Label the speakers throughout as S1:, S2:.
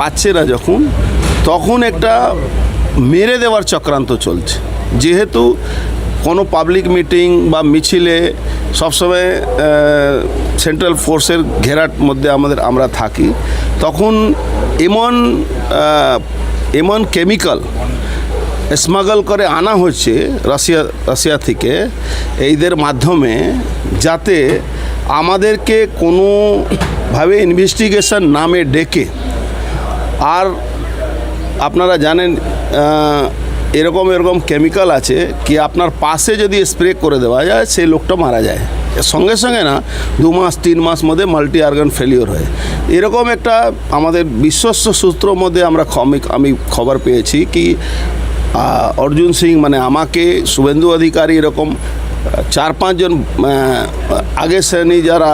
S1: পাচ্ছে না যখন, তখন একটা মেরে দেওয়ার চক্রান্ত চলছে। যেহেতু কোনো পাবলিক মিটিং বা মিছিলে সবসময় সেন্ট্রাল ফোর্সের ঘেরার মধ্যে আমাদের, আমরা থাকি, তখন এমন এমন কেমিক্যাল স্মাগল করে আনা হচ্ছে রাশিয়া রাশিয়া থেকে এইদের মাধ্যমে, যাতে আমাদেরকে কোনোভাবে ইনভেস্টিগেশন নামে ডেকে আর আপনারা জানেন এরকম এরকম কেমিক্যাল আছে কি আপনার পাশে যদি স্প্রে করে দেওয়া যায়, সেই লোকটা মারা যায়। সঙ্গে সঙ্গে না, দু মাস, তিন মাস মধ্যে মাল্টি অর্গান ফেলিওর হয়। এরকম একটা আমাদের বিশ্বস্ত সূত্র মধ্যে আমরা আমি খবর পেয়েছি কি অর্জুন সিং মানে আমাকে শুভেন্দু অধিকারী এরকম চার পাঁচজন আগের শ্রেণি যারা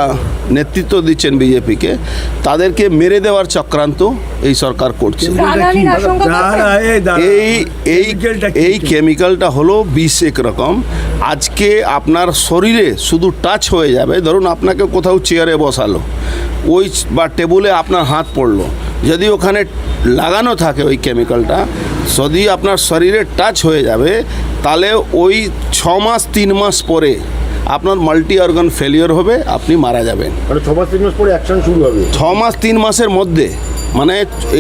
S1: নেতৃত্ব দিচ্ছেন বিজেপিকে তাদেরকে মেরে দেওয়ার চক্রান্ত এই সরকার করছে? এই এই এই কেমিক্যালটা হলো বিষ একরকম আজকে আপনার শরীরে শুধু টাচ হয়ে যাবে। ধরুন আপনাকে কোথাও চেয়ারে বসালো ওই বা টেবুলে আপনার হাত পড়ল। যদি ওখানে লাগানো থাকে ওই কেমিক্যালটা যদি আপনার শরীরে টাচ হয়ে যাবে তাহলে ওই ছ মাস তিন মাস পরে আপনার মাল্টি অর্গান ফেলিওর হবে আপনি মারা যাবেন।
S2: মানে ছ মাস তিন মাস পরে অ্যাকশন শুরু হবে।
S1: ছ মাস তিন মাসের মধ্যে মানে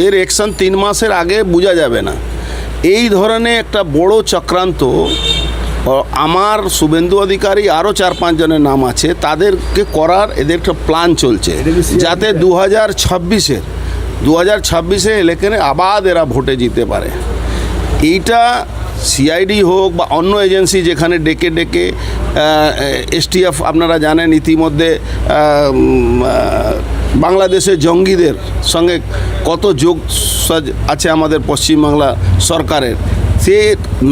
S1: এর অ্যাকশন তিন মাসের আগে বোঝা যাবে না। এই ধরনের একটা বড় চক্রান্ত আমার শুভেন্দু অধিকারী আরও চার পাঁচজনের নাম আছে তাদেরকে করার এদের একটা প্ল্যান চলছে। যাতে দু হাজার ছাব্বিশের দু হাজার ছাব্বিশে ইলেকশনে আবাদ এরা ভোটে জিতে পারে। এইটা সিআইডি হোক বা অন্য এজেন্সি যেখানে ডেকে ডেকে এসটিএফ আপনারা জানেন ইতিমধ্যে বাংলাদেশে বাংলাদেশের জঙ্গিদের সঙ্গে কত যোগ আছে আমাদের পশ্চিমবাংলা সরকারের। সে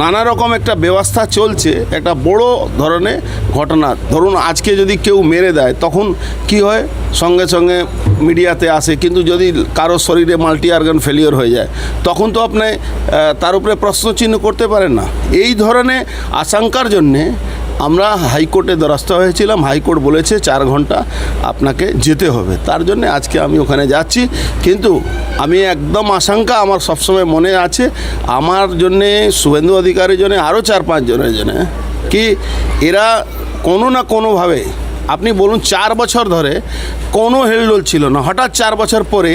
S1: নানা রকম একটা ব্যবস্থা চলছে, একটা বড় ধরনের ঘটনা। ধরুন আজকে যদি কেউ মেরে দেয়, তখন কি হয়? সঙ্গে সঙ্গে মিডিয়াতে আসে, কিন্তু যদি কারও শরীরে মাল্টি অর্গান ফেলিওর হয়ে যায়, তখন তো আপনি তার উপরে প্রশ্ন চিহ্ন করতে পারেন না। এই ধরনের আশঙ্কার জন্যে আমরা হাইকোর্টে দ্বারস্থ হয়েছিলাম। হাইকোর্ট বলেছে চার ঘণ্টা আপনাকে যেতে হবে। তার জন্য আজকে আমি ওখানে যাচ্ছি। কিন্তু আমি একদম আশঙ্কা, আমার সবসময় মনে আছে, আমার জন্যে, শুভেন্দু অধিকারীর জন্য আরও চার পাঁচজনের জন্যে, কি এরা কোনো না কোনোভাবে, আপনি বলুন চার বছর ধরে কোনো হেলডোল ছিল না। হঠাৎ চার বছর পরে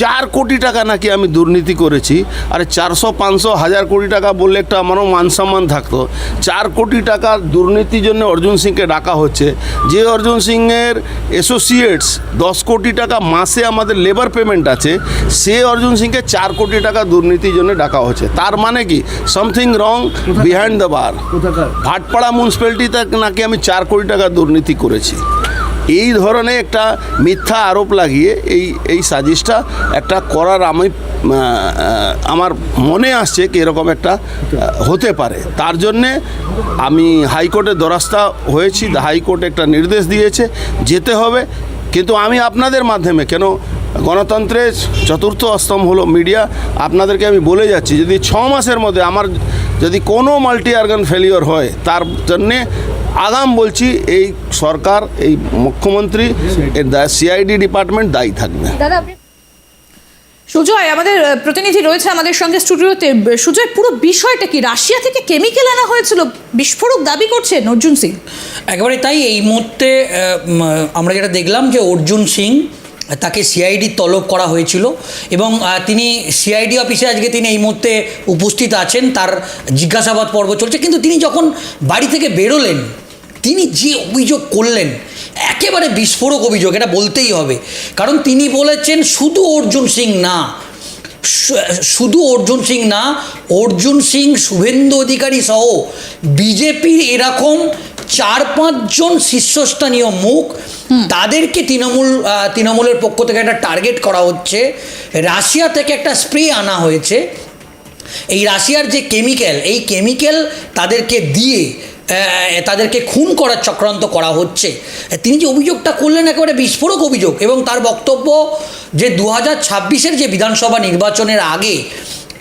S1: চার কোটি টাকা নাকি আমি দুর্নীতি করেছি। আর চারশো পাঁচশো হাজার কোটি টাকা বললে একটা আমারও মান সম্মান থাকতো। চার কোটি টাকা দুর্নীতির জন্য অর্জুন সিংকে ডাকা হচ্ছে। যে অর্জুন সিংয়ের অ্যাসোসিয়েটস দশ কোটি টাকা মাসে আমাদের লেবার পেমেন্ট আছে সে অর্জুন সিংকে চার কোটি টাকা দুর্নীতির জন্য ডাকা হচ্ছে। তার মানে কি? Something wrong behind the bar Bhatpara মিউনিসিপ্যালিটিতে নাকি আমি চার কোটি টাকা দুর্নীতি করেছি। এই ধরনের একটা মিথ্যা আরোপ লাগিয়ে এই এই সাজিশটা একটা করার আমি আমার মনে আসছে কি এরকম একটা হতে পারে। তার জন্যে আমি হাইকোর্টের দ্বারস্থা হয়েছি, হাইকোর্ট একটা নির্দেশ দিয়েছে, যেতে হবে। কিন্তু আমি আপনাদের মাধ্যমে, কেন গণতন্ত্রের চতুর্থ স্তম্ভ হলো মিডিয়া, আপনাদেরকে আমি বলে যাচ্ছি, যদি ছ মাসের মধ্যে আমার যদি কোনো মাল্টি অর্গান ফেলিওর হয়, তার জন্যে আগাম বলছি এই সরকার এই মুখ্যমন্ত্রী এর সিআইডি ডিপার্টমেন্ট দায়ী থাকবে।
S3: দাদা
S4: সুজয় আমাদের প্রতিনিধি রয়েছে আমাদের সঙ্গে স্টুডিওতে। সুজয় পুরো বিষয়টা কি? রাশিয়া থেকে কেমিক্যাল আনা হয়েছিল বিস্ফোরক দাবি করছেন অর্জুন সিং।
S5: একেবারে তাই এই মুহূর্তে আমরা যেটা দেখলাম যে অর্জুন সিং তাকে সিআইডি তলব করা হয়েছিল এবং তিনি সিআইডি অফিসে আজকে তিনি এই মুহূর্তে উপস্থিত আছেন। তার জিজ্ঞাসাবাদ পর্ব চলছে। কিন্তু তিনি যখন বাড়ি থেকে বেরোলেন তিনি যে অভিযোগ করলেন একেবারে বিস্ফোরক অভিযোগ এটা বলতেই হবে। কারণ তিনি বলেছেন শুধু অর্জুন সিং না শুধু অর্জুন সিং না অর্জুন সিং শুভেন্দু অধিকারী সহ বিজেপির এরকম চার পাঁচজন শীর্ষস্থানীয় মুখ তাদেরকে তৃণমূল তৃণমূলের পক্ষ থেকে একটা টার্গেট করা হচ্ছে। রাশিয়া থেকে একটা স্প্রে আনা হয়েছে। এই রাশিয়ার যে কেমিক্যাল এই কেমিক্যাল তাদেরকে দিয়ে তাদেরকে খুন করার চক্রান্ত করা হচ্ছে। তিনি যে অভিযোগটা করলেন একেবারে বিস্ফোরক অভিযোগ এবং তার বক্তব্য যে দু হাজার ছাব্বিশের যে বিধানসভা নির্বাচনের আগে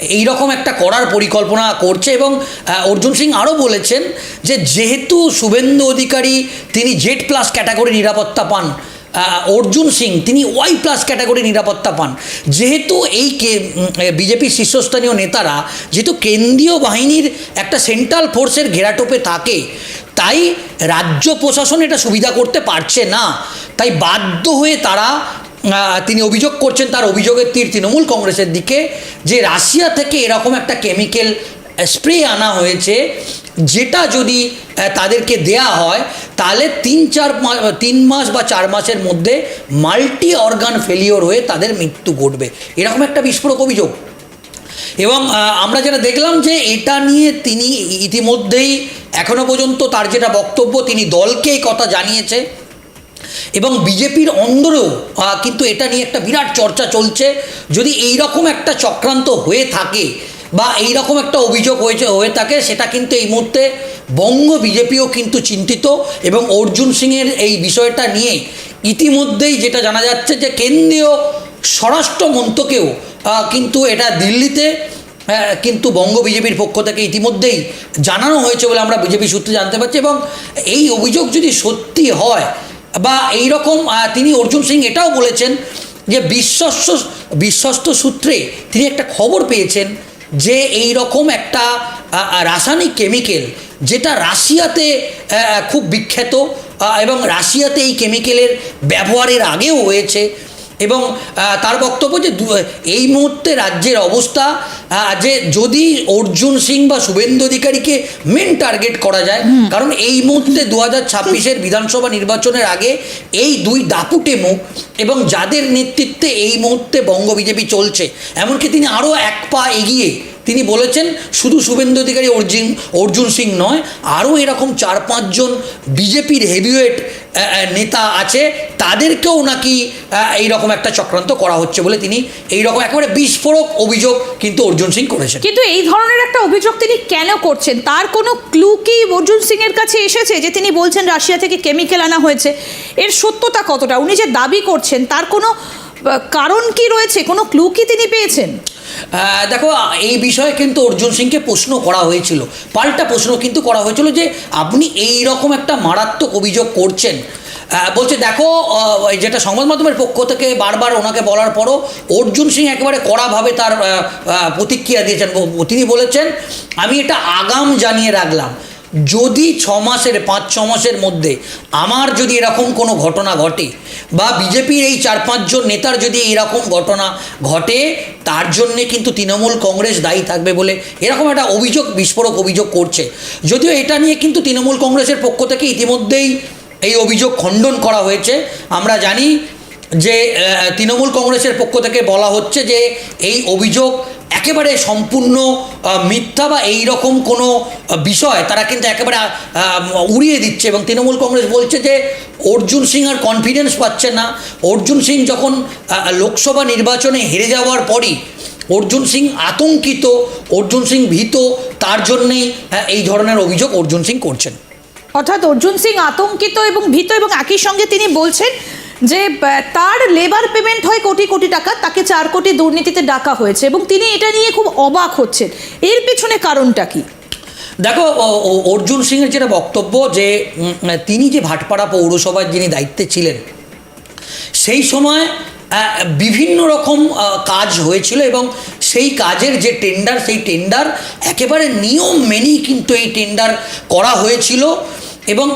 S5: এই রকম একটা করার পরিকল্পনা করছে এবং অর্জুন সিং আরও বলেছেন যে যেহেতু শুভেন্দু অধিকারী তিনি জেড প্লাস ক্যাটাগরি নিরাপত্তা পান অর্জুন সিং, তিনি ওয়াই প্লাস ক্যাটাগরি নিরাপত্তা পান। যেহেতু এই কে বিজেপির শীর্ষস্থানীয় নেতারা, যেহেতু কেন্দ্রীয় বাহিনীর একটা সেন্ট্রাল ফোর্সের ঘেরাটোপে থাকে, তাই রাজ্য প্রশাসন এটা সুবিধা করতে পারছে না। তাই বাধ্য হয়ে তারা তিনি অভিযোগ করছেন, তার অভিযোগের তীর তৃণমূল কংগ্রেসের দিকে, যে রাশিয়া থেকে এরকম একটা কেমিক্যাল স্প্রে আনা হয়েছে, যেটা যদি তাদেরকে দেয়া হয়, তাহলে তিন চার তিন মাস বা চার মাসের মধ্যে মাল্টি অর্গান ফেলিওর হয়ে তাদের মৃত্যু ঘটবে। এরকম একটা বিস্ফোরক অভিযোগ। এবং আমরা যেটা দেখলাম যে এটা নিয়ে তিনি ইতিমধ্যেই এখনও পর্যন্ত তার যেটা বক্তব্য, তিনি দলকে কথা জানিয়েছে। এবং বিজেপির অন্দরেও কিন্তু এটা নিয়ে একটা বিরাট চর্চা চলছে। যদি এই রকম একটা চক্রান্ত হয়ে থাকে বা এই রকম একটা অভিযোগ হয়েছে, হয়ে থাকে, সেটা কিন্তু এই মুহূর্তে বঙ্গ বিজেপিও কিন্তু চিন্তিত এবং অর্জুন সিংয়ের এই বিষয়টা নিয়ে ইতিমধ্যেই যেটা জানা যাচ্ছে যে কেন্দ্রীয় স্বরাষ্ট্র মন্ত্রকেও কিন্তু এটা দিল্লিতে কিন্তু বঙ্গ বিজেপির পক্ষ থেকে ইতিমধ্যেই জানানো হয়েছে বলে আমরা বিজেপি সূত্রে জানতে পারছি এবং এই অভিযোগ যদি সত্যি হয় বা এই রকম তিনি অর্জুন সিং এটাও বলেছেন যে বিশ্বস্ত বিশ্বস্ত সূত্রে তিনি একটা খবর পেয়েছেন যে এই রকম একটা রাসায়নিক কেমিক্যাল যেটা রাশিয়াতে খুব বিখ্যাত এবং রাশিয়াতে এই কেমিক্যালের ব্যবহারের আগেও হয়েছে এবং তার বক্তব্য যে এই মুহূর্তে রাজ্যের অবস্থা যে যদি অর্জুন সিং বা শুভেন্দু অধিকারীকে মেন টার্গেট করা যায় কারণ এই মুহূর্তে দু হাজার ছাব্বিশের বিধানসভা নির্বাচনের আগে এই দুই দাপুটে মুখ এবং যাদের নেতৃত্বে এই মুহূর্তে বঙ্গ বিজেপি চলছে এমনকি তিনি আরও এক পা এগিয়ে তিনি বলেছেন, শুধু শুভেন্দু অধিকারী অর্জুন অর্জুন সিং নয়, আরও এরকম চার পাঁচজন বিজেপির হেভিওয়েট নেতা আছে, তাদেরকেও নাকি এই রকম একটা চক্রান্ত করা হচ্ছে বলে তিনি এই রকম একেবারে বিস্ফোরক অভিযোগ কিন্তু অর্জুন সিং করেছেন।
S4: কিন্তু এই ধরনের একটা অভিযোগ তিনি কেন করছেন? তার কোনো ক্লু কি অর্জুন সিং এর কাছে এসেছে যে তিনি বলছেন রাশিয়া থেকে কেমিক্যাল আনা হয়েছে? এর সত্যতা কতটা? উনি যে দাবি করছেন, তার কোনো কারণ কি রয়েছে? কোনো ক্লু কি তিনি পেয়েছেন?
S5: দেখো এই বিষয়ে কিন্তু অর্জুন সিংকে প্রশ্ন করা হয়েছিল। পাল্টা প্রশ্ন কিন্তু করা হয়েছিল যে আপনি এই রকম একটা মারাত্মক অভিযোগ করছেন। বলছে, দেখো যেটা সংবাদ মাধ্যমের পক্ষ থেকে বারবার ওনাকে বলার পরও অর্জুন সিং একেবারে কড়াভাবে তার প্রতিক্রিয়া দিয়েছেন। তিনি বলেছেন, আমি এটা আগাম জানিয়ে রাখলাম। যদি ছ মাসের, পাঁচ ছ মাসের মধ্যে আমার যদি এরকম কোনো ঘটনা ঘটে বা বিজেপির এই চার পাঁচজন নেতার যদি এরকম ঘটনা ঘটে, তার জন্যে কিন্তু তৃণমূল কংগ্রেস দায়ী থাকবে বলে এরকম একটা অভিযোগ, বিস্ফোরক অভিযোগ করছে। যদিও এটা নিয়ে কিন্তু তৃণমূল কংগ্রেসের পক্ষ থেকে ইতিমধ্যেই এই অভিযোগ খণ্ডন করা হয়েছে। আমরা জানি যে তৃণমূল কংগ্রেসের পক্ষ থেকে বলা হচ্ছে যে, এই অভিযোগ একেবারে সম্পূর্ণ মিথ্যা বা এই রকম কোনো বিষয় তারা কিন্তু একেবারে উড়িয়ে দিচ্ছে এবং তৃণমূল কংগ্রেস বলছে যে অর্জুন সিং আর কনফিডেন্স পাচ্ছে না। অর্জুন সিং যখন লোকসভা নির্বাচনে হেরে যাওয়ার পরই অর্জুন সিং আতঙ্কিত, অর্জুন সিং ভীত, তার জন্যেই এই ধরনের অভিযোগ অর্জুন সিং করছেন।
S4: অর্থাৎ অর্জুন সিং আতঙ্কিত এবং ভীত এবং একই সঙ্গে তিনি বলছেন যে তার লেবার পেমেন্ট হয় কোটি কোটি টাকা, তাকে চার কোটি দুর্নীতিতে ডাকা হয়েছে এবং তিনি এটা নিয়ে খুব অবাক হচ্ছেন। এর পেছনে কারণটা কি?
S5: দেখো অর্জুন সিংয়ের যেটা বক্তব্য যে তিনি যে ভাটপাড়া পৌরসভার যিনি দায়িত্বে ছিলেন, সেই সময় বিভিন্ন রকম কাজ হয়েছিল এবং সেই কাজের যে টেন্ডার সেই টেন্ডার একেবারে নিয়ম মেনেই কিন্তু এই টেন্ডার করা হয়েছিল। এবং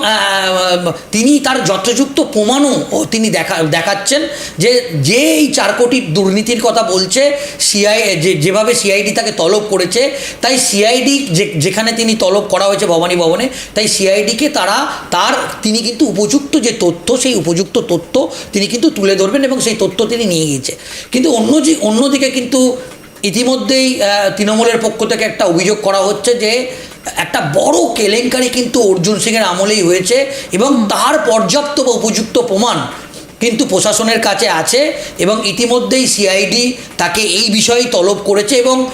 S5: তিনি তার যথাযুক্ত প্রমাণও তিনি দেখা, দেখাচ্ছেন যে যে এই চার কোটি দুর্নীতির কথা বলছে, সিআই, যে, যেভাবে সিআইডি তাকে তলব করেছে, তাই সিআইডি যে, যেখানে তিনি তলব করা হয়েছে ভবানী ভবনে, তাই সিআইডিকে তারা, তার, তিনি কিন্তু উপযুক্ত যে তথ্য, সেই উপযুক্ত তথ্য তিনি কিন্তু তুলে ধরবেন এবং সেই তথ্য তিনি নিয়ে গিয়েছে। কিন্তু অন্য যে, অন্যদিকে কিন্তু ইতিমধ্যেই তৃণমূলের পক্ষ থেকে একটা অভিযোগ করা হচ্ছে যে একটা বড় কেলেঙ্কারি কিন্তু অর্জুন সিংয়ের আমলেই হয়েছে এবং তার পর্যাপ্ত বা উপযুক্ত প্রমাণ কিন্তু প্রশাসনের কাছে আছে এবং ইতিমধ্যেই সিআইডি তাকে এই বিষয়েই তলব করেছে এবং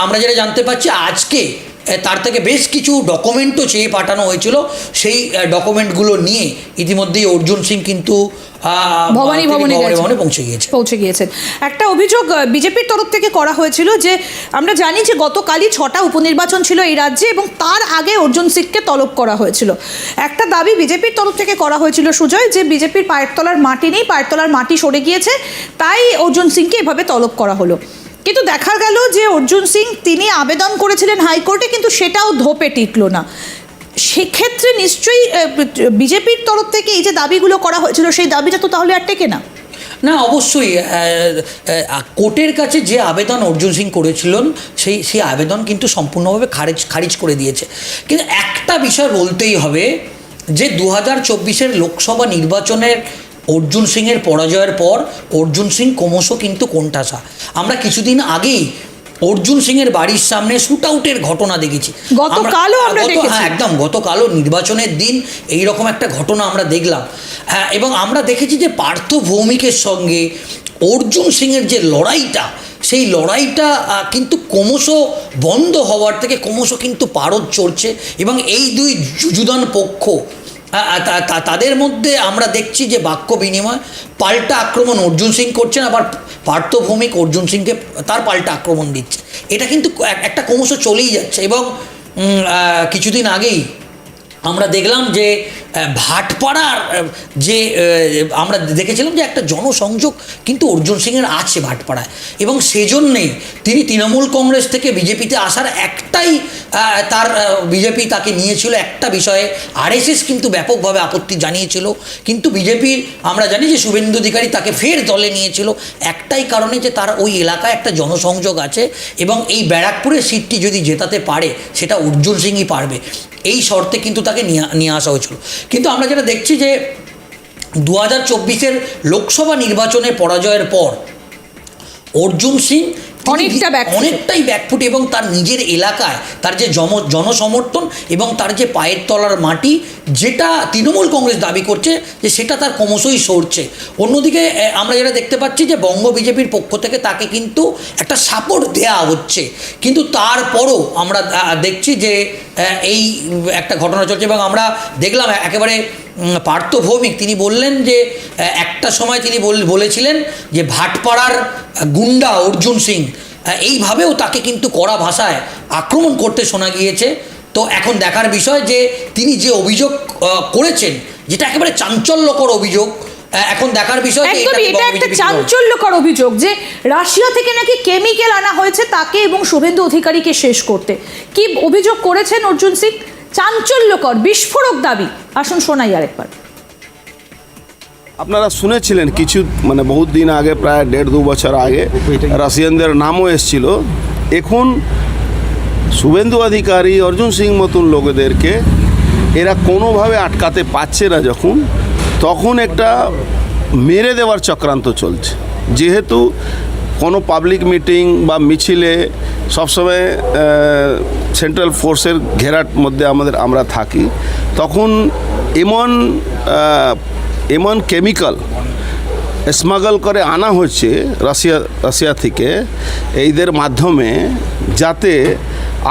S5: আমরা যেটা জানতে পারছি আজকে তার থেকে বেশ কিছু ডকুমেন্টও চেয়ে পাঠানো হয়েছিল। সেই ডকুমেন্টগুলো নিয়ে ইতিমধ্যেই অর্জুন সিং কিন্তু
S4: ভবানী। ভবনে
S5: পৌঁছে গিয়েছে
S4: পৌঁছে গিয়েছেন। একটা অভিযোগ বিজেপির তরফ থেকে করা হয়েছিল যে আমরা জানি যে গতকালই ছটা উপনির্বাচন ছিল এই রাজ্যে এবং তার আগে অর্জুন সিংকে তলব করা হয়েছিল। একটা দাবি বিজেপির তরফ থেকে করা হয়েছিল সুজয় যে বিজেপির পায়ের তলার মাটি নেই পায়ের তলার মাটি সরে গিয়েছে তাই অর্জুন সিংকে এভাবে তলব করা হলো। কিন্তু দেখা গেল যে অর্জুন সিং তিনি আবেদন করেছিলেন হাইকোর্টে কিন্তু সেটাও ধোপে টিকলো না। সেক্ষেত্রে নিশ্চয়ই বিজেপির তরফ থেকে এই যে দাবিগুলো করা হয়েছিল, সেই দাবিটা তো তাহলে আর টেকে না।
S5: না, অবশ্যই কোর্টের কাছে যে আবেদন অর্জুন সিং করেছিলেন, সেই সেই আবেদন কিন্তু সম্পূর্ণভাবে খারিজ খারিজ করে দিয়েছে। কিন্তু একটা বিষয় বলতেই হবে, যে দু হাজার চব্বিশের লোকসভা নির্বাচনের অর্জুন সিংয়ের পরাজয়ের পর, অর্জুন সিং ক্রমশ কিন্তু কোণঠাসা। আমরা কিছুদিন আগেই অর্জুন সিংয়ের বাড়ির সামনে শুট আউটের ঘটনা দেখেছি
S4: গতকালও আমরা দেখেছি।
S5: হ্যাঁ, একদম গতকালও নির্বাচনের দিন এই রকম একটা ঘটনা আমরা দেখলাম হ্যাঁ এবং আমরা দেখেছি যে পার্থ ভৌমিকের সঙ্গে অর্জুন সিংয়ের যে লড়াইটা সেই লড়াইটা কিন্তু ক্রমশ বন্ধ হওয়ার থেকে ক্রমশ কিন্তু পারদ চড়ছে এবং এই দুই যুযুদান পক্ষ তাদের মধ্যে আমরা দেখছি যে বাক্য বিনিময়, পাল্টা আক্রমণ অর্জুন সিং করছেন, আবার পার্থভৌমিক অর্জুন সিংকে তার পাল্টা আক্রমণ দিচ্ছে। এটা কিন্তু একটা ক্রমশ চলেই যাচ্ছে এবং কিছুদিন আগেই আমরা দেখলাম যে ভাটপাড়ার যে আমরা দেখেছিলাম যে একটা জনসংযোগ কিন্তু অর্জুন সিংয়ের আছে ভাটপাড়ায়। এবং সেজন্যেই তিনি তৃণমূল কংগ্রেস থেকে বিজেপিতে আসার একটাই তার বিজেপি তাকে নিয়েছিল একটা বিষয়ে। আরএসএস কিন্তু ব্যাপকভাবে আপত্তি জানিয়েছিল। কিন্তু বিজেপির, আমরা জানি যে শুভেন্দু অধিকারী তাকে ফের দলে নিয়েছিল। একটাই কারণে যে তার ওই এলাকায় একটা জনসংযোগ আছে এবং এই ব্যারাকপুরের সিটটি যদি জেতাতে পারে, সেটা অর্জুন সিংই পারবে। এই শর্তে কিন্তু তাকে নিয়ে নিয়ে আসা হয়েছিল। কিন্তু আমরা যেটা দেখছি যে দু হাজার চব্বিশের লোকসভা নির্বাচনে পরাজয়ের পর অর্জুন সিং
S4: অনেকটা।
S5: অনেকটাই ব্যাকফুট এবং তার নিজের এলাকায় তার যে জম জনসমর্থন এবং তার যে পায়ের তলার মাটি যেটা তৃণমূল কংগ্রেস দাবি করছে যে সেটা তার ক্রমশই সরছে অন্যদিকে আমরা যেটা দেখতে পাচ্ছি যে বঙ্গ বিজেপির পক্ষ থেকে তাকে কিন্তু একটা সাপোর্ট দেয়া হচ্ছে কিন্তু তারপরও আমরা দেখছি যে এই একটা ঘটনা চলছে এবং আমরা দেখলাম একেবারে পার্থ ভৌমিক তিনি বললেন যে একটা সময় তিনি বলেছিলেন যে ভাটপাড়ার গুন্ডা অর্জুন সিং এইভাবেও তাকে কিন্তু কড়া ভাষায় আক্রমণ করতে শোনা গিয়েছে। তো এখন দেখার বিষয় যে তিনি যে অভিযোগ করেছেন যেটা একেবারে চাঞ্চল্যকর অভিযোগ এখন দেখার বিষয়
S4: একদমই এটা একটা। চাঞ্চল্যকর অভিযোগ যে রাশিয়া থেকে নাকি কেমিক্যাল আনা হয়েছে তাকে এবং শুভেন্দু অধিকারীকে শেষ করতে। কি অভিযোগ করেছেন অর্জুন সিং? চাঞ্চল্যকর, বিস্ফোরক দাবি। আসুন শোনাই আরেকবার।
S1: আপনারা শুনেছিলেন কিছু মানে বহুত দিন আগে, প্রায় দেড় দু বছর আগে, রাশিয়ানদের নামও এসছিল। এখন শুভেন্দু অধিকারী, অর্জুন সিং মতন লোকেদেরকে এরা কোনোভাবে আটকাতে পারছে না যখন, তখন একটা মেরে দেওয়ার চক্রান্ত চলছে। যেহেতু কোনো পাবলিক মিটিং বা মিছিলে সবসময় সেন্ট্রাল ফোর্সের ঘেরার মধ্যে আমাদের, আমরা থাকি। তখন এমন এমন কেমিক্যাল স্মাগল করে আনা হচ্ছে রাশিয়া রাশিয়া থেকে এইদের মাধ্যমে যাতে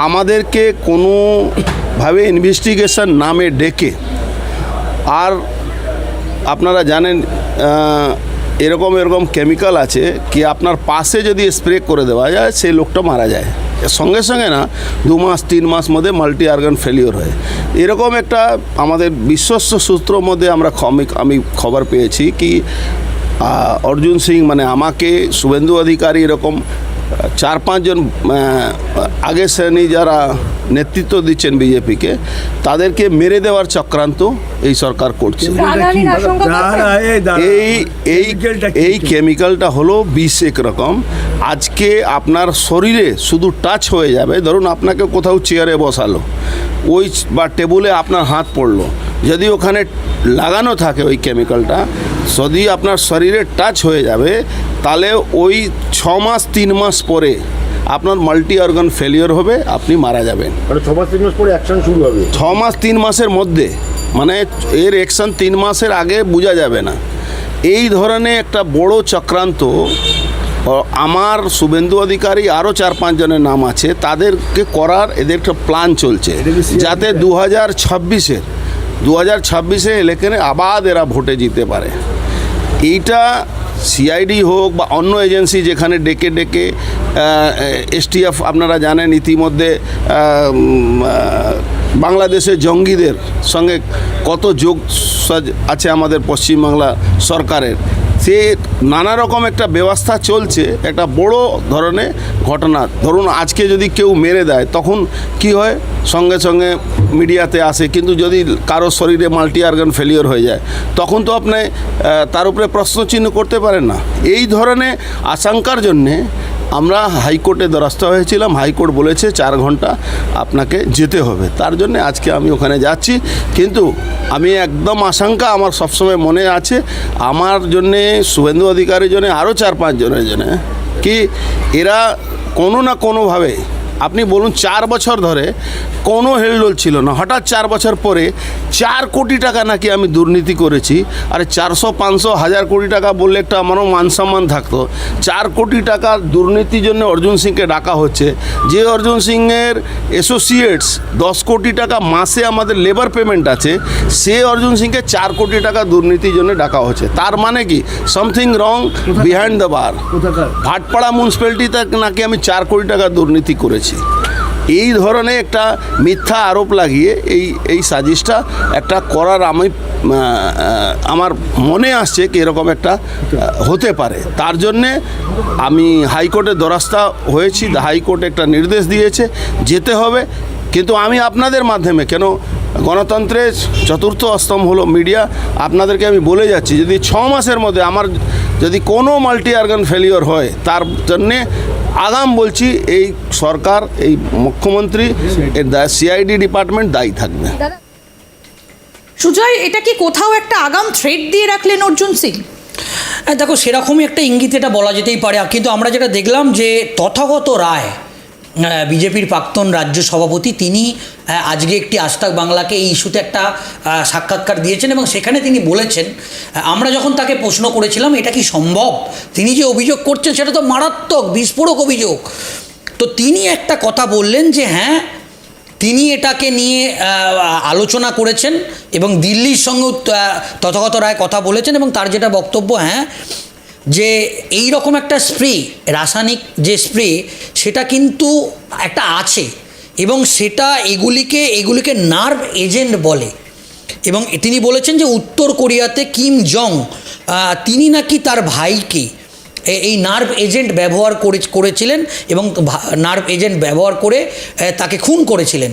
S1: আমাদেরকে কোনোভাবে ইনভেস্টিগেশন নামে ডেকে। আর আপনারা জানেন এরকম এরকম কেমিক্যাল আছে কি আপনার পাশে যদি স্প্রে করে দেওয়া যায়, সেই লোকটা মারা যায়। সঙ্গে সঙ্গে না, দু মাস, তিন মাস মধ্যে মাল্টি অর্গান ফেলিওর হয়। এরকম একটা আমাদের বিশ্বস্ত সূত্র মধ্যে আমরা আমি খবর পেয়েছি কি অর্জুন সিং মানে আমাকে শুভেন্দু অধিকারী এরকম চার পাঁচজন আগের শ্রেণি যারা নেতৃত্ব দিচ্ছেন বিজেপিকে তাদেরকে মেরে দেওয়ার চক্রান্ত এই সরকার করছে।
S3: এই
S1: এই এই
S3: কেমিক্যালটা কি?
S1: এই কেমিক্যালটা হলো বিষ একরকম আজকে আপনার শরীরে শুধু টাচ হয়ে যাবে। ধরুন আপনাকে কোথাও চেয়ারে বসালো ওই বা টেবুলে আপনার হাত পড়ল। যদি ওখানে লাগানো থাকে ওই কেমিক্যালটা যদি আপনার শরীরে টাচ হয়ে যাবে তাহলে ওই ছ মাস তিন মাস পরে আপনার মাল্টি অর্গান ফেলিওর হবে আপনি মারা যাবেন।
S2: মানে ছ মাস তিন মাস পরে অ্যাকশন শুরু হবে।
S1: ছ মাস তিন মাসের মধ্যে। মানে এর অ্যাকশন তিন মাসের আগে বোঝা যাবে না। এই ধরনের একটা বড় চক্রান্ত আমার শুভেন্দু অধিকারী আরও চার পাঁচজনের নাম আছে তাদেরকে করার এদের একটা প্ল্যান চলছে? যাতে দু হাজার ছাব্বিশের দু হাজার ছাব্বিশে ইলেকশনে আবার এরা ভোটে জিতে পারে। এইটা সিআইডি হোক বা অন্য এজেন্সি যেখানে ডেকে ডেকে এসটিএফ আপনারা জানেন ইতিমধ্যে বাংলাদেশের জঙ্গিদের সঙ্গে কত যোগ আছে আমাদের পশ্চিমবাংলা সরকারের। সে নানা রকম একটা ব্যবস্থা চলছে, একটা বড় ধরনের ঘটনা। ধরুন আজকে যদি কেউ মেরে দেয়, তখন কি হয়? সঙ্গে সঙ্গে মিডিয়াতে আসে, কিন্তু যদি কারও শরীরে মাল্টি আর্গান ফেলিওর হয়ে যায়, তখন তো আপনি তার উপরে প্রশ্নচিহ্ন করতে পারেন না। এই ধরনের আশঙ্কার জন্যে আমরা হাইকোর্টে দ্বারস্থ হয়েছিলাম। হাইকোর্ট বলেছে চার ঘণ্টা আপনাকে যেতে হবে। তার জন্য আজকে আমি ওখানে যাচ্ছি। কিন্তু আমি একদম আশঙ্কা, আমার সবসময় মনে আছে, আমার জন্যে, শুভেন্দু অধিকারীর জন্য আরও চার পাঁচজনের জন্য, কি এরা কোনো না কোনোভাবে আপনি বলুন চার বছর ধরে কোনো হেলডোল ছিল না। হঠাৎ চার বছর পরে চার কোটি টাকা নাকি আমি দুর্নীতি করেছি। আরে চারশো পাঁচশো হাজার কোটি টাকা বললে একটা আমারও মান সম্মান থাকতো। চার কোটি টাকা দুর্নীতির জন্য অর্জুন সিংকে ডাকা হচ্ছে। যে অর্জুন সিংয়ের অ্যাসোসিয়েটস দশ কোটি টাকা মাসে আমাদের লেবার পেমেন্ট আছে সে অর্জুন সিংকে চার কোটি টাকা দুর্নীতির জন্য ডাকা হচ্ছে। তার মানে কি? Something wrong behind the bar Bhatpara মিউনিসিপ্যালিটিতে নাকি আমি চার কোটি টাকা দুর্নীতি করেছি। এই ধরনের একটা মিথ্যা আরোপ লাগিয়ে এই এই সাজিশটা একটা করার আমি আমার মনে আসছে কি এরকম একটা হতে পারে। তার জন্যে আমি হাইকোর্টে দ্বারস্থা হয়েছি, হাইকোর্ট একটা নির্দেশ দিয়েছে, যেতে হবে। কিন্তু আমি আপনাদের মাধ্যমে, কেন গণতন্ত্রের চতুর্থ স্তম্ভ হলো মিডিয়া, আপনাদেরকে আমি বলে যাচ্ছি, যদি ছ মাসের মধ্যে আমার যদি কোনো মাল্টি অর্গান ফেলিওর হয়, তার জন্যে আগাম বলছি এই সরকার এই মুখ্যমন্ত্রী সিআইডি ডিপার্টমেন্ট দায়ী থাকবে।
S4: সুজয় এটা কি কোথাও একটা আগাম থ্রেড দিয়ে রাখলেন অর্জুন সিং?
S5: হ্যাঁ, দেখো সেরকমই একটা ইঙ্গিত এটা বলা যেতেই পারে। কিন্তু আমরা যেটা দেখলাম যে তথাগত রায় বিজেপির প্রাক্তন রাজ্য সভাপতি তিনি আজকে একটি আস্তাক বাংলাকে এই ইস্যুতে একটা সাক্ষাৎকার দিয়েছেন এবং সেখানে তিনি বলেছেন আমরা যখন তাকে প্রশ্ন করেছিলাম, এটা কি সম্ভব? তিনি যে অভিযোগ করছেন, সেটা তো মারাত্মক, বিস্ফোরক অভিযোগ। তো তিনি একটা কথা বললেন যে হ্যাঁ তিনি এটাকে নিয়ে আলোচনা করেছেন এবং দিল্লির সঙ্গেও তথাগত রায় কথা বলেছেন এবং তার যেটা বক্তব্য হ্যাঁ যে এই রকম একটা স্প্রে, রাসায়নিক যে স্প্রে, সেটা কিন্তু একটা আছে এবং সেটা এগুলিকে এগুলিকে নার্ভ এজেন্ট বলে। এবং তিনি বলেছেন যে উত্তর কোরিয়াতে কিম জং তিনি নাকি তার ভাইকে এই নার্ভ এজেন্ট ব্যবহার করে, করেছিলেন এবং নার্ভ এজেন্ট ব্যবহার করে তাকে খুন করেছিলেন।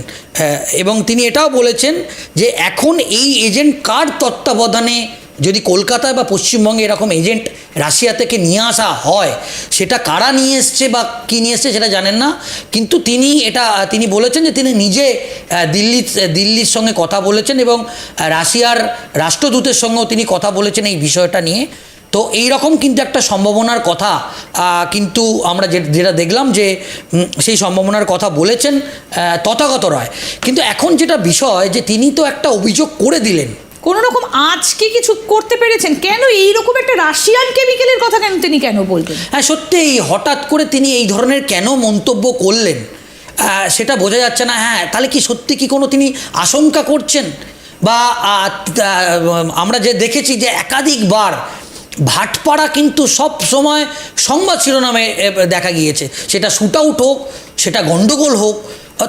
S5: এবং তিনি এটাও বলেছেন যে এখন এই এজেন্ট কার তত্ত্বাবধানে যদি কলকাতায় বা পশ্চিমবঙ্গে এরকম এজেন্ট রাশিয়া থেকে নিয়ে আসা হয়, সেটা কারা নিয়ে এসছে বা কী নিয়ে এসছে সেটা জানেন না, কিন্তু তিনি এটা, তিনি বলেছেন যে তিনি নিজে দিল্লি দিল্লির সঙ্গে কথা বলেছেন এবং রাশিয়ার রাষ্ট্রদূতের সঙ্গেও তিনি কথা বলেছেন এই বিষয়টা নিয়ে। তো এই রকম কিন্তু একটা সম্ভাবনার কথা কিন্তু আমরা যেটা দেখলাম যে সেই সম্ভাবনার কথা বলেছেন তথাগত রায়। কিন্তু এখন যেটা বিষয় যে তিনি তো একটা অভিযোগ করে দিলেন।
S4: কোনো রকম আজকে কিছু করতে পেরেছেন? কেন এইরকম একটা রাশিয়ান কেমিক্যালের কথা কেন তিনি কেন বলবেন
S5: হ্যাঁ সত্যি, হঠাৎ করে তিনি এই ধরনের কেন মন্তব্য করলেন? সেটা বোঝা যাচ্ছে না। হ্যাঁ তাহলে কি সত্যি কি কোনো তিনি আশঙ্কা করছেন? বা আমরা যে দেখেছি যে একাধিকবার ভাটপাড়া কিন্তু সব সময় সংবাদ শিরোনামে দেখা গিয়েছে। সেটা শুট আউট হোক, সেটা গণ্ডগোল হোক,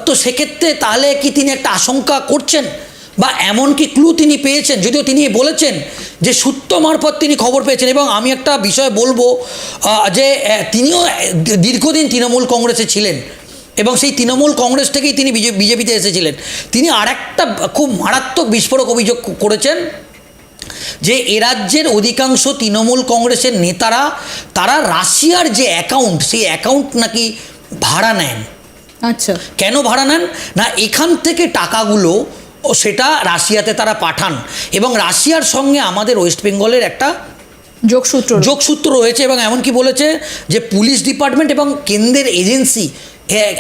S5: তো সেক্ষেত্রে তাহলে কি তিনি একটা আশঙ্কা করছেন? বা এমন কি ক্লু তিনি পেয়েছেন? যদিও তিনি বলেছেন যে সূত্র মারফত তিনি খবর পেয়েছেন এবং আমি একটা বিষয় বলব যে তিনিও দীর্ঘদিন তৃণমূল কংগ্রেসে ছিলেন এবং সেই তৃণমূল কংগ্রেস থেকেই তিনি বিজেপিতে এসেছিলেন। তিনি আরেকটা খুব মারাত্মক বিস্ফোরক অভিযোগ করেছেন যে এ রাজ্যের অধিকাংশ তৃণমূল কংগ্রেসের নেতারা তারা রাশিয়ার যে অ্যাকাউন্ট সেই অ্যাকাউন্ট নাকি ভাড়া নেন।
S4: আচ্ছা।
S5: কেন ভাড়া নেন? না এখান থেকে টাকাগুলো ও সেটা রাশিয়াতে তারা পাঠান। এবং রাশিয়ার সঙ্গে আমাদের ওয়েস্ট বেঙ্গলের একটা
S4: যোগসূত্র
S5: যোগসূত্র রয়েছে এবং এমনকি বলেছে যে পুলিশ ডিপার্টমেন্ট এবং কেন্দ্রের এজেন্সি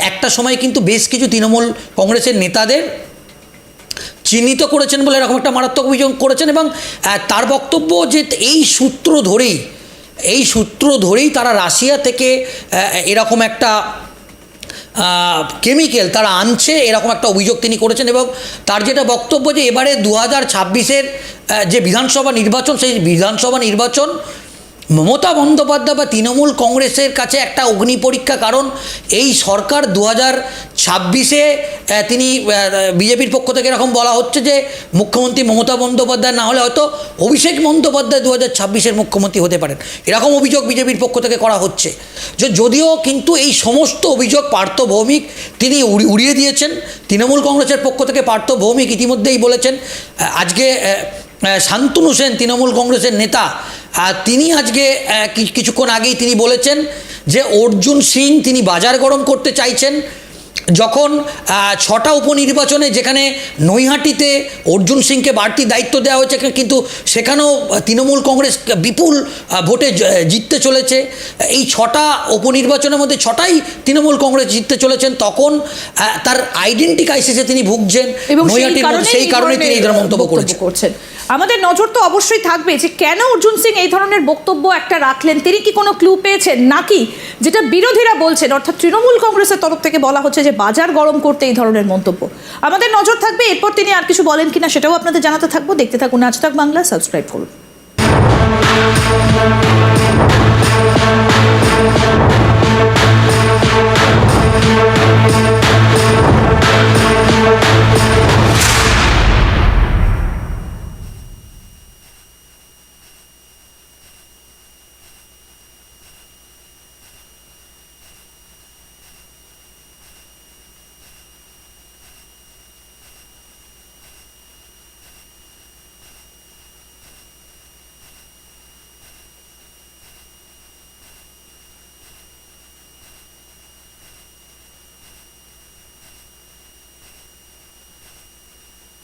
S5: একটা সময় কিন্তু বেশ কিছু তৃণমূল কংগ্রেসের নেতাদের চিহ্নিত করেছেন বলে এরকম একটা মারাত্মক অভিযোগ করেছেন এবং তার বক্তব্য যে এই সূত্র ধরেই এই সূত্র ধরেই তারা রাশিয়া থেকে এরকম একটা কেমিক্যাল তারা আনছে, এরকম একটা অভিযোগ তিনি করেছেন এবং তার যেটা বক্তব্য যে এবারে দু হাজার ছাব্বিশের যে বিধানসভা নির্বাচন, সেই বিধানসভা নির্বাচন মমতা বন্দ্যোপাধ্যায় বা তৃণমূল কংগ্রেসের কাছে একটা অগ্নি পরীক্ষা, কারণ এই সরকার দু হাজার ছাব্বিশে তিনি বিজেপির পক্ষ থেকে এরকম বলা হচ্ছে যে মুখ্যমন্ত্রী মমতা বন্দ্যোপাধ্যায় না হলে হয়তো অভিষেক বন্দ্যোপাধ্যায় দু হাজার ছাব্বিশের মুখ্যমন্ত্রী হতে পারেন। এরকম অভিযোগ বিজেপির পক্ষ থেকে করা হচ্ছে। যে যদিও কিন্তু এই সমস্ত অভিযোগ পার্থ ভৌমিক তিনি উড়ি- উড়িয়ে দিয়েছেন। তৃণমূল কংগ্রেসের পক্ষ থেকে পার্থ ভৌমিক ইতিমধ্যেই বলেছেন আজকে শান্তনু সেন তৃণমূল কংগ্রেসের নেতা। তিনি আজকে কিছুক্ষণ আগেই তিনি বলেছেন যে অর্জুন সিং তিনি বাজার গরম করতে চাইছেন। যখন ছটা উপনির্বাচনে যেখানে নৈহাটিতে অর্জুন সিংকে বাড়তি দায়িত্ব দেওয়া হয়েছে কিন্তু সেখানেও তৃণমূল কংগ্রেস বিপুল ভোটে জিততে চলেছে। এই ছটা উপনির্বাচনের মধ্যে ছটাই তৃণমূল কংগ্রেস জিততে চলেছেন। তখন তার আইডেন্টি ক্রাইসিসে তিনি ভুগছেন। নৈহাটির
S4: কারণে
S5: সেই কারণে তিনি এই ধরনের মন্তব্য
S4: করছেন। আমাদের নজর তো অবশ্যই থাকবে যে কেন অর্জুন সিং এই ধরনের বক্তব্য একটা রাখলেন? তিনি কি কোনো ক্লু পেয়েছেন? নাকি যেটা বিরোধীরা বলছেন, অর্থাৎ তৃণমূল কংগ্রেসের তরফ থেকে বলা হচ্ছে যে বাজার গরম করতে এই ধরনের মন্তব্য। আমাদের নজর থাকবে, এরপর তিনি আর কিছু বলেন কিনা সেটাও আপনাদের জানাতে থাকব। দেখতে থাকুন আজ তাক বাংলা, সাবস্ক্রাইব করুন।